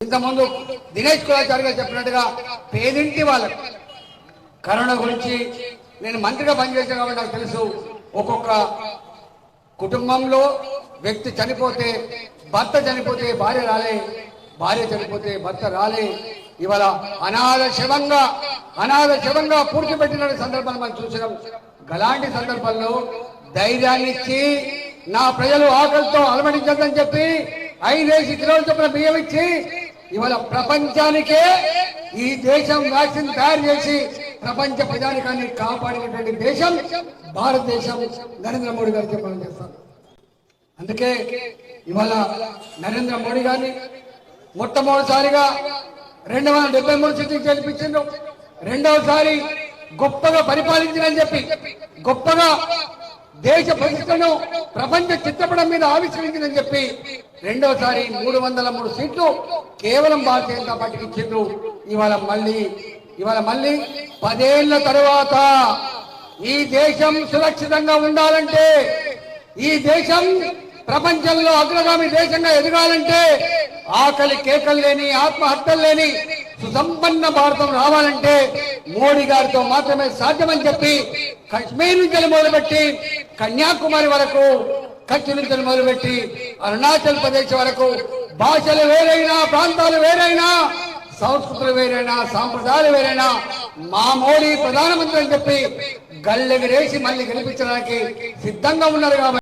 ఇంతకుముందు దినేష్ కులాచారి గారు చెప్పినట్టుగా పేదింటి వాళ్ళకు కరోనా గురించి నేను మంత్రిగా పనిచేసాను కాబట్టి నాకు తెలుసు. ఒక్కొక్క కుటుంబంలో వ్యక్తి చనిపోతే భర్త చనిపోతే భార్య రాలే భార్య చనిపోతే భర్త రాలే. ఇవాళ అనాథ శవంగా అనాథ శవంగా పూడ్చిపెట్టిన సందర్భాన్ని మనం చూసినాం. అలాంటి సందర్భంలో ధైర్యాన్ని ఇచ్చి నా ప్రజలు ఆకలితో అలమటించద్దని చెప్పి ఐదేసి కిలోలు చొప్పున బియ్యం ఇచ్చి ఇవాళ ప్రపంచానికే ఈ దేశం వ్యాక్సిన్ తయారు చేసి ప్రపంచ ప్రజానికాన్ని కాపాడినటువంటి దేశం భారతదేశం నరేంద్ర మోడీ గారు చెప్పాలని చేస్తాను అందుకే ఇవాళ నరేంద్ర మోడీ గారిని మొట్టమొదటిసారిగా రెండు వందల డెబ్బై మూడు సీట్లు గెలిపించిండ్రు. రెండవసారి గొప్పగా పరిపాలించినని చెప్పి గొప్పగా దేశ పరిస్థితులను ప్రపంచ చిత్రపటం మీద ఆవిష్కరించిందని చెప్పి రెండోసారి మూడు వందల మూడు సీట్లు కేవలం భారతీయ జనతా పార్టీకి ఇచ్చిండ్రు. ఇవాళ మళ్ళీ ఇవాళ మళ్ళీ పదేళ్ళ తర్వాత ఈ దేశం సురక్షితంగా ఉండాలంటే ఈ దేశం ప్రపంచంలో అగ్రగామి దేశంగా ఎదగాలంటే ఆకలి కేకలు లేని ఆత్మహత్యలు లేని సుసంపన్న భారతం రావాలంటే మోడీ గారితో మాత్రమే సాధ్యమని చెప్పి కశ్మీర్ నుంచి మొదలుపెట్టి కన్యాకుమారి వరకు కచ్ నుంచి మొదలుపెట్టి అరుణాచల్ ప్రదేశ్ వరకు భాషలు వేరైనా ప్రాంతాలు వేరైనా సంస్కృతులు వేరైనా సాంప్రదాయాలు వేరైనా మా మోడీ ప్రధానమంత్రి అని చెప్పి గల్లెగిరేసి మళ్ళీ గెలిపించడానికి సిద్ధంగా ఉన్నారు కాబట్టి